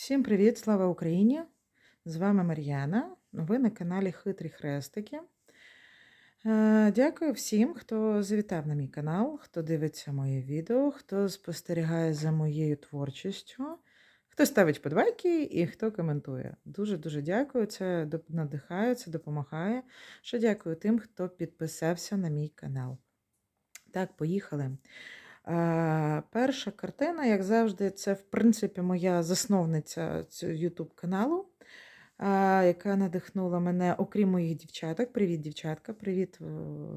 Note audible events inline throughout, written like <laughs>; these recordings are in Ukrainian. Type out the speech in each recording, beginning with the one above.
Всім привіт, слава Україні! З вами Мар'яна. Ви на каналі Хитрі Хрестики. Е, Дякую всім, хто завітав на мій канал, хто дивиться моє відео, хто спостерігає за моєю творчістю, хто ставить подбайки і хто коментує. Дуже-дуже дякую. Це надихає, це допомагає. Ще дякую тим, хто підписався на мій канал. Так, поїхали. Е, перша картина, як завжди, це, в принципі, моя засновниця цього YouTube каналу, е, яка надихнула мене, окрім моїх дівчаток. Привіт, дівчатка! Привіт, е,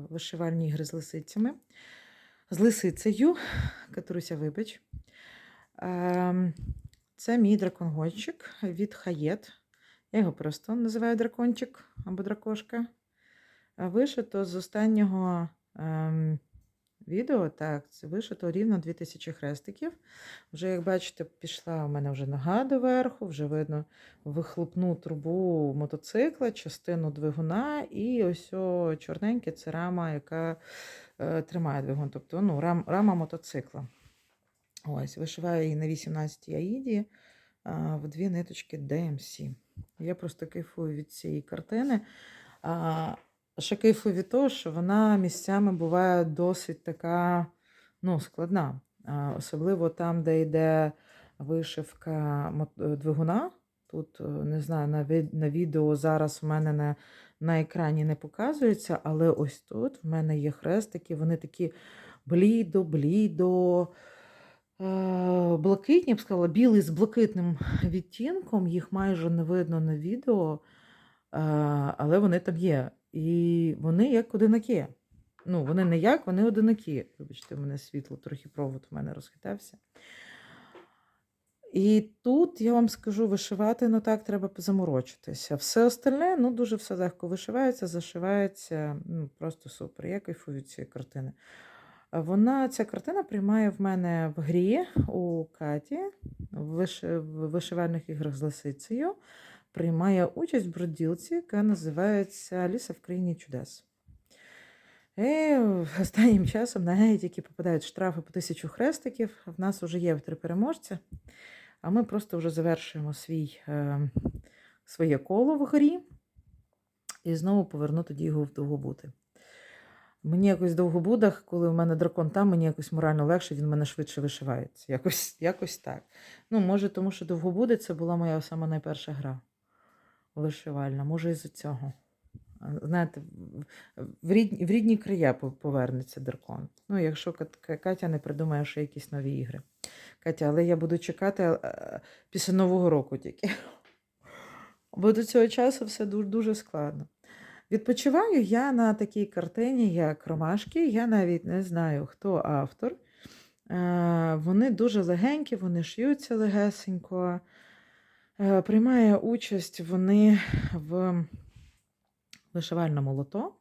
вишивальні ігри з лисицями. З лисицею, Катруся, вибач. Е, Це мій драконгончик від Хаєт. Я його просто називаю дракончик або дракошка. Вишито з останнього. Відео, так, це вишито рівно 2000 хрестиків. Вже, як бачите, пішла у мене вже нога доверху, вже видно вихлопну трубу мотоцикла, частину двигуна, і ось чорненьке це рама, яка е, тримає двигун, тобто ну, рам, рама мотоцикла. Ось, вишиваю її на 18 аїді а, в дві ниточки DMC. Я просто кайфую від цієї картини. Ще кайфую від того, що вона місцями буває досить така ну, складна. Особливо там, де йде вишивка е, двигуна. Тут, е, не знаю, на, відео зараз у мене на, на екрані не показується, але ось тут в мене є хрестики, вони такі блідо-блідо. е, Блакитні, я б сказала, білий з блакитним відтінком, їх майже не видно на відео, але вони там є. І вони як одинаки. Ну, вони не як, вони одинаки. Вибачте, в мене світло, трохи провод в мене розхитався. І тут я вам скажу, вишивати, ну так, треба заморочитися. Все остальне, ну, дуже все легко вишивається, зашивається, ну, просто супер. Я кайфую від цієї картини. Вона, ця картина приймає в мене в грі у Каті в вишивальних іграх з лисицею. Приймає участь в броділці, яка називається Аліса в країні чудес. І останнім часом на неї тільки попадають штрафи по тисячу хрестиків. В нас вже є три переможця, а ми просто вже завершуємо свій, своє коло в грі і знову поверну тоді його в довгобути. Мені якось в довгобудах, коли у мене дракон там, мені якось морально легше, він в мене швидше вишивається. Якось, якось так. Ну, може, тому що довгобуди це була моя сама найперша гра вишивальна. Може, із-за цього. Знаєте, в- рідні, в рідні края повернеться дракон. Ну, якщо Катя не придумає ще якісь нові ігри. Катя, але я буду чекати після Нового року тільки. Бо до цього часу все дуже, дуже складно. Відпочиваю я на такій картині, як Ромашки. Я навіть не знаю, хто автор. Е, Вони дуже легенькі, вони шиються легесенько. Е, Приймає участь вони в вишивальному лото.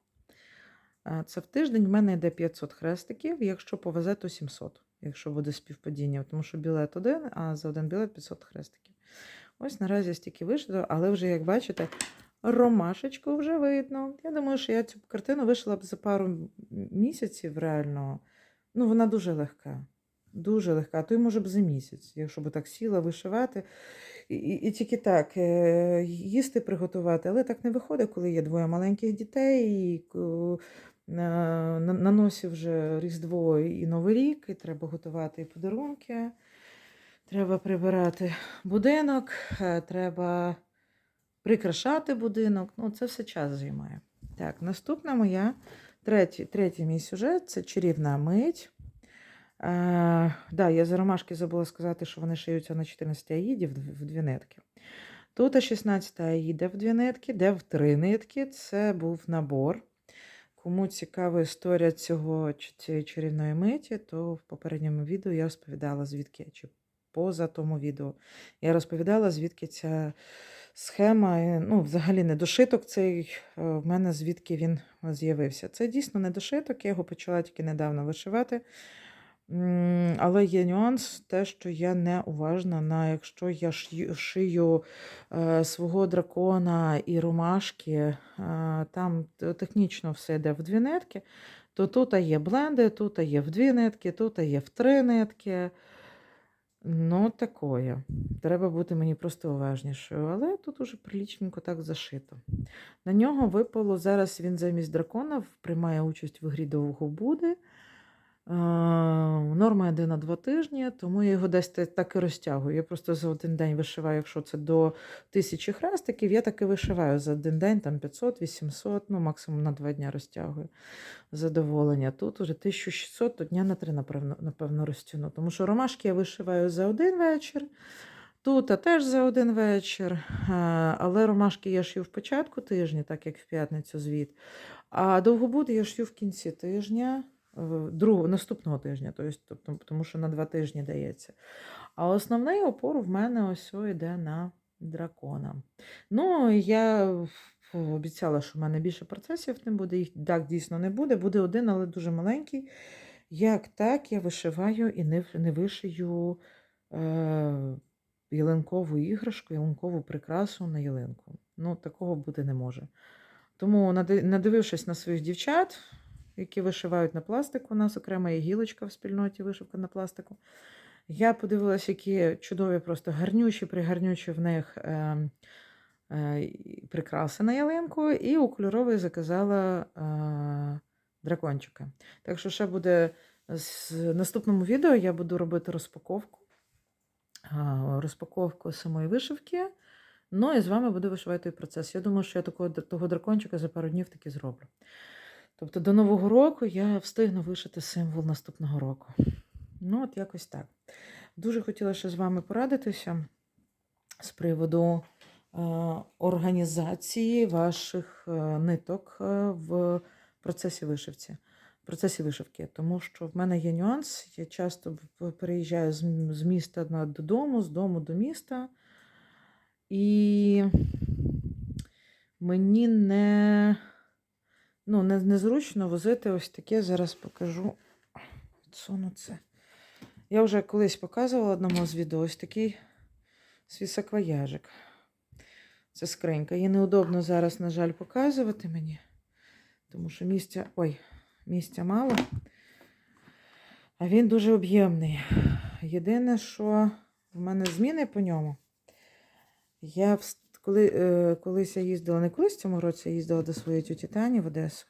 Е, Це в тиждень в мене йде 500 хрестиків, якщо повезе, то 700, якщо буде співпадіння, тому що білет один, а за один білет 500 хрестиків. Ось наразі стільки вийшло, але вже, як бачите, ромашечку вже видно. Я думаю, що я цю картину вишила б за пару місяців реально. Ну, вона дуже легка. Дуже легка, а то й може б за місяць, якщо б так сіла вишивати. І, і, тільки так, е, їсти приготувати, але так не виходить, коли є двоє маленьких дітей, і на, на, носі вже Різдво і Новий рік, і треба готувати подарунки, треба прибирати будинок, е, треба прикрашати будинок. Ну, це все час займає. Так, наступна моя третій, третій мій сюжет це чарівна мить. Е, да, я за ромашки забула сказати, що вони шиються на 14 аїді в, дв- дві нитки. Тут 16 аїда в дві нитки, де в три нитки. Це був набор. Кому цікава історія цього цієї чарівної миті, то в попередньому відео я розповідала, звідки, чи поза тому відео, я розповідала, звідки ця схема, е, ну, взагалі недошиток цей е, в мене звідки він з'явився. Це дійсно недошиток, я його почала тільки недавно вишивати. Але є нюанс, те, що я не уважна на якщо я шию- е, свого дракона і ромашки, е, там технічно все йде в дві нитки, то тут є бленди, тут є в дві нитки, тут є в три нитки. Ну, такое. Треба бути мені просто уважнішою. Але тут уже прилічненько так зашито. На нього випало зараз він замість дракона приймає участь в грі Довгобуди. Е, Норма йде на два тижні, тому я його десь так і розтягую. Я просто за один день вишиваю, якщо це до тисячі хрестиків, я так і вишиваю за один день, там 500-800, ну максимум на два дня розтягую. Задоволення. Тут уже 1600, то дня на три, напевно, напевно розтягну. Тому що ромашки я вишиваю за один вечір. Тут а теж за один вечір. Е, Але ромашки я шью в початку тижня, так як в п'ятницю звіт. А довгобуди я шью в кінці тижня, е, другого, наступного тижня, тобто, тому що на два тижні дається. А основний опор в мене ось йде на дракона. Ну, я обіцяла, що в мене більше процесів не буде. Їх так дійсно не буде. Буде один, але дуже маленький. Як так, я вишиваю і не, не вишию е, ялинкову іграшку, ялинкову прикрасу на ялинку. Ну, такого бути не може. Тому, надивившись на своїх дівчат, які вишивають на пластику, у нас окрема є гілочка в спільноті вишивка на пластику. Я подивилася, які чудові, просто гарнючі, пригарнючі в них е, е, прикраси на ялинку, і у кольоровий заказала е, дракончика. Так що ще буде з наступному відео я буду робити розпаковку. а, Розпаковку самої вишивки. Ну і з вами буду вишивати процес. Я думаю, що я такого, того дракончика за пару днів таки зроблю. Тобто до Нового року я встигну вишити символ наступного року. Ну, от якось так. Дуже хотіла ще з вами порадитися з приводу е, організації ваших е, ниток е, в процесі вишивці. В процесі вишивки, тому що в мене є нюанс. Я часто переїжджаю з, з міста додому, з дому до міста. І мені не, ну, незручно возити ось таке. Зараз покажу. Відсуну це. Я вже колись показувала одному з відео ось такий свій саквояжик. Це скринька. Її неудобно зараз, на жаль, показувати мені, тому що місця. Ой, місця мало. А він дуже об'ємний. Єдине, що в мене зміни по ньому. Я коли, е, колись я їздила, не колись в цьому році я їздила до своєї тіті Тані в Одесу,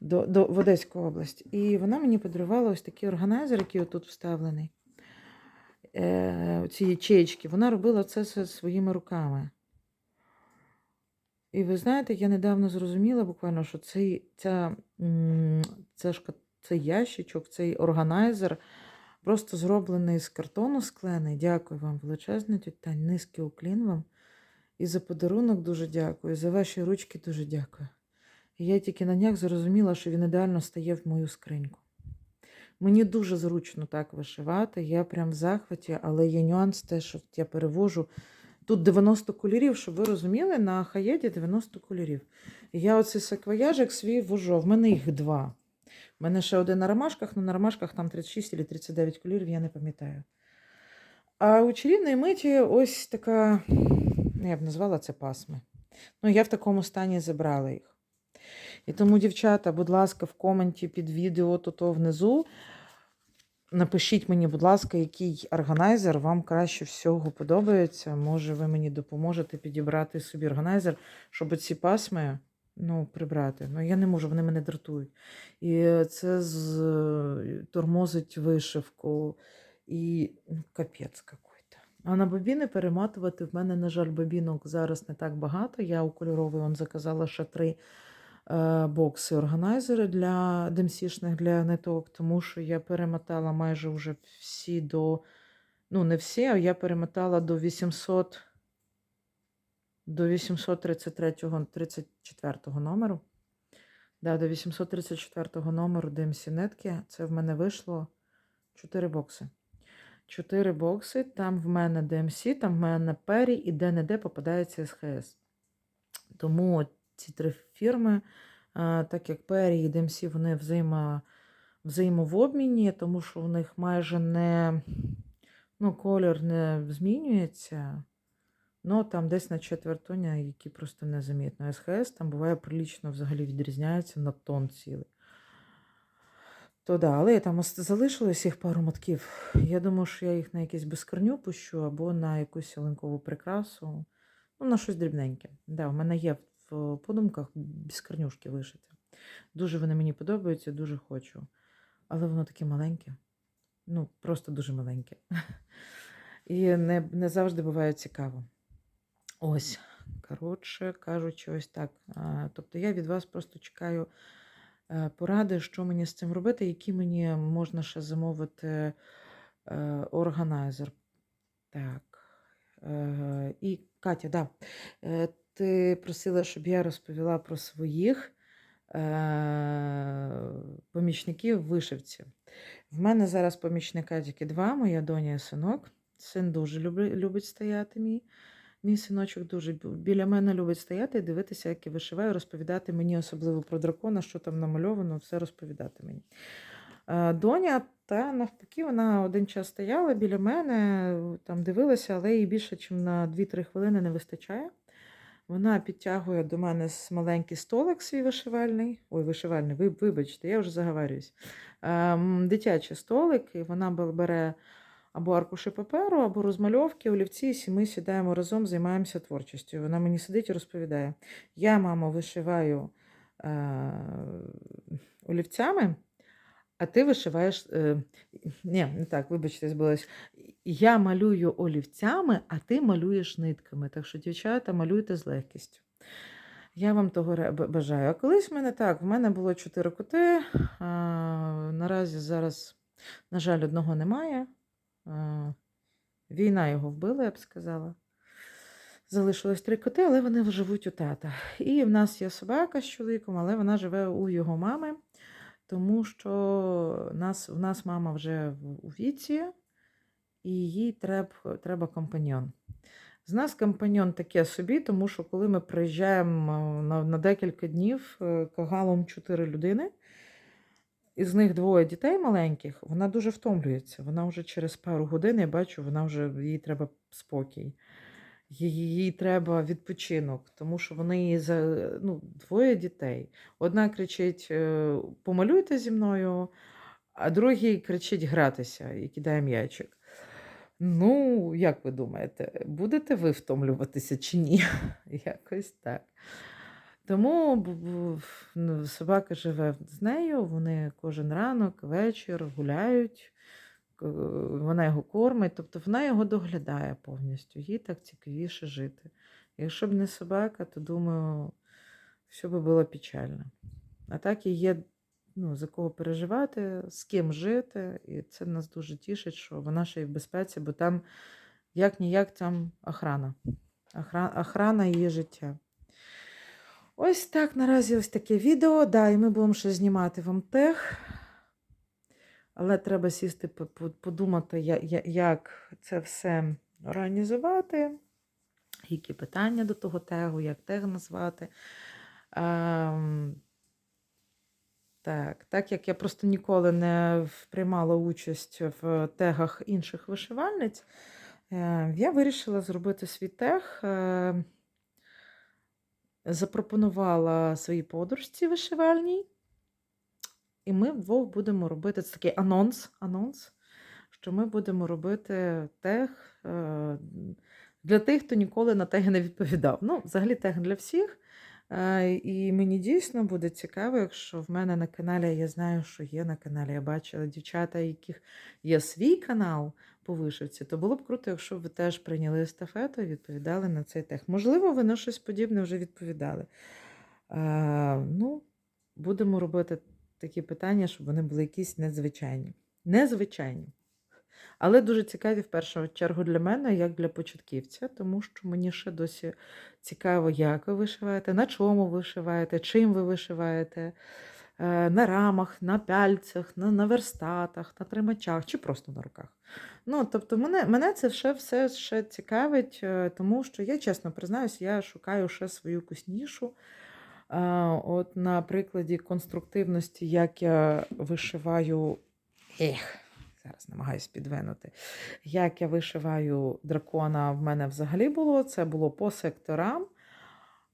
до, до, в Одеську область. І вона мені подарувала ось такий органайзер, який отут вставлений. Е, ці ячеїчки. Вона робила це своїми руками. І ви знаєте, я недавно зрозуміла буквально, що цей, ця, ця шка- цей ящичок, цей органайзер просто зроблений з картону склений. Дякую вам величезне, тіть Тань, низький уклін вам. І за подарунок дуже дякую, і за ваші ручки дуже дякую. І я тільки на днях зрозуміла, що він ідеально стає в мою скриньку. Мені дуже зручно так вишивати, я прям в захваті, але є нюанс те, що я перевожу. Тут 90 кольорів, щоб ви розуміли, на хаєді 90 кольорів. І я оцей саквояжик свій ввожу. В мене їх два. У мене ще один на ромашках, але на ромашках там 36 чи 39 кольорів, я не пам'ятаю. А у чарівної миті ось така, ну, я б назвала це пасми. Ну, я в такому стані забрала їх. І тому, дівчата, будь ласка, в коменті під відео тут внизу. Напишіть мені, будь ласка, який органайзер вам краще всього подобається. Може, ви мені допоможете підібрати собі органайзер, щоб ці пасми ну, прибрати. Ну, я не можу, вони мене дратують. І це з... тормозить вишивку. І ну, капець какой-то. А на бобіни перематувати в мене, на жаль, бобінок зараз не так багато. Я у кольоровий он заказала ще три е, бокси органайзери для демсішних для ниток, тому що я перемотала майже вже всі до. Ну, не всі, а я перемотала до 800 до 833 34 номеру. Да, до 834 номеру DMC нитки. Це в мене вийшло 4 бокси. 4 бокси. Там в мене DMC, там в мене Пері і де-не-де попадається СХС. Тому ці три фірми, так як Пері і DMC, вони взаємо, взаємо в обміні, тому що в них майже не ну, колір не змінюється. Ну, там десь на четвертоня, які просто незамітно. СХС там буває прилічно взагалі відрізняється на тон цілий. То да, але там ос- залишилось їх пару мотків. Я думаю, що я їх на якусь безкорню пущу або на якусь ялинкову прикрасу. Ну, на щось дрібненьке. Да, у мене є в подумках безкорнюшки вишиті. Дуже вони мені подобаються, дуже хочу. Але воно таке маленьке. Ну, просто дуже маленьке. І не, не завжди буває цікаво. Ось, коротше кажучи, ось так. Тобто я від вас просто чекаю поради, що мені з цим робити, які мені можна ще замовити е, органайзер. Так. Е, І Катя, да. е, ти просила, щоб я розповіла про своїх е, помічників вишивці. В мене зараз помічника тільки два, моя доня і синок. Син дуже любить, любить стояти мій. Мій синочок дуже біля мене любить стояти і дивитися, як я вишиваю, розповідати мені особливо про дракона, що там намальовано, все розповідати мені. Е, Доня, та навпаки, вона один час стояла біля мене, там дивилася, але їй більше, ніж на 2-3 хвилини не вистачає. Вона підтягує до мене маленький столик свій вишивальний. Ой, вишивальний, вибачте, я вже заговарююсь. Ем, Дитячий столик, і вона бере або аркуші паперу, або розмальовки, олівці, і ми сідаємо разом, займаємося творчістю. Вона мені сидить і розповідає: я, мамо, вишиваю е, олівцями, а ти вишиваєш. Е, ні, не так, вибачте, збилась. Я малюю олівцями, а ти малюєш нитками. Так що, дівчата, малюйте з легкістю. Я вам того бажаю. А колись в мене так, в мене було чотири коти. А, наразі зараз, на жаль, одного немає. Війна його вбила, я б сказала. Залишилось три коти, але вони живуть у тата. І в нас є собака з чоловіком, але вона живе у його мами, тому що нас, в нас мама вже у віці, і їй треб, треба компаньйон. З нас компаньйон таке собі, тому що коли ми приїжджаємо е, на, на декілька днів е, кагалом чотири людини, із них двоє дітей маленьких, вона дуже втомлюється. Вона вже через пару годин, я бачу, вона вже їй треба спокій. Їй, треба відпочинок, тому що вони за ну, двоє дітей. Одна кричить: е, помалюйте зі мною, а другий кричить гратися і кидає м'ячик. Ну, як ви думаєте, будете ви втомлюватися чи ні? <laughs> Якось так. Тому ну, собака живе з нею, вони кожен ранок, вечір гуляють, вона його кормить, тобто вона його доглядає повністю, їй так цікавіше жити. Якщо б не собака, то думаю, все би було печально. А так і є ну, за кого переживати, з ким жити, і це нас дуже тішить, що вона ще й в безпеці, бо там як ніяк там. Охрана, охрана її життя. Ось так наразі ось таке відео. Да, і ми будемо ще знімати вам тех. Але треба сісти, по- по- подумати, як це все організувати, які питання до того тегу, як тег назвати. Ем, так, так як я просто ніколи не приймала участь в тегах інших вишивальниць, е, я вирішила зробити свій тег. Запропонувала своїй подружці вишивальній, і ми вдвох будемо робити це такий анонс, анонс, що ми будемо робити тег е, для тих, хто ніколи на теги не відповідав. Ну, взагалі тег для всіх. Е, І мені дійсно буде цікаво, якщо в мене на каналі, я знаю, що є на каналі, я бачила дівчата, яких є свій канал по вишивці, то було б круто, якщо б ви теж прийняли естафету і відповідали на цей тег. Можливо, ви на щось подібне вже відповідали. Е, ну, будемо робити такі питання, щоб вони були якісь незвичайні. Незвичайні. Але дуже цікаві в першу чергу для мене, як для початківця, тому що мені ще досі цікаво, як ви вишиваєте, на чому ви вишиваєте, чим ви вишиваєте, на рамах, на пяльцях, на, на верстатах, на тримачах чи просто на руках. Ну, тобто, мене, мене це ще все ще цікавить, е, тому що я чесно признаюсь, я шукаю ще свою якусь нішу. Е, От на прикладі конструктивності, як я вишиваю. Ех, зараз намагаюсь підвинути. Як я вишиваю дракона, в мене взагалі було. Це було по секторам,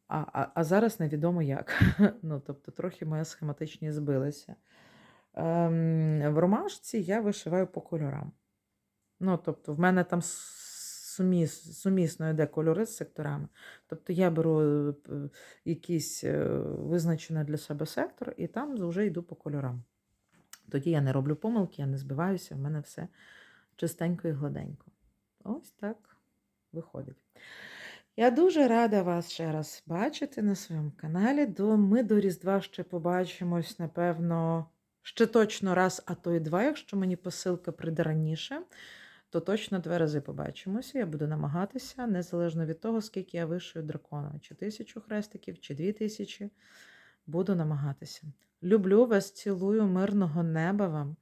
а, а, а зараз невідомо як. <laughs> Ну, тобто, трохи моя схематичність збилася. Ем, в ромашці я вишиваю по кольорам. Ну, тобто, в мене там суміс, сумісно йде кольори з секторами. Тобто я беру е, якийсь е, визначений для себе сектор, і там вже йду по кольорам. Тоді я не роблю помилки, я не збиваюся, в мене все чистенько і гладенько. Ось так виходить. Я дуже рада вас ще раз бачити на своєму каналі. Ми до Різдва ще побачимось, напевно, ще точно раз, а то й два. Якщо мені посилка прийде раніше, то точно два рази побачимося. Я буду намагатися, незалежно від того, скільки я вишию дракона, чи тисячу хрестиків, чи дві тисячі. Буду намагатися. Люблю вас, цілую, мирного неба вам.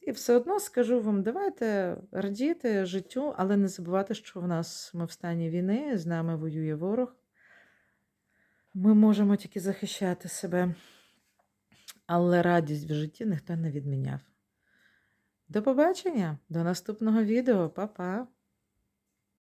І все одно скажу вам, давайте радіти життю, але не забувати, що в нас ми в стані війни, з нами воює ворог. Ми можемо тільки захищати себе, але радість в житті ніхто не відміняв. До побачення, до наступного відео, Па-па!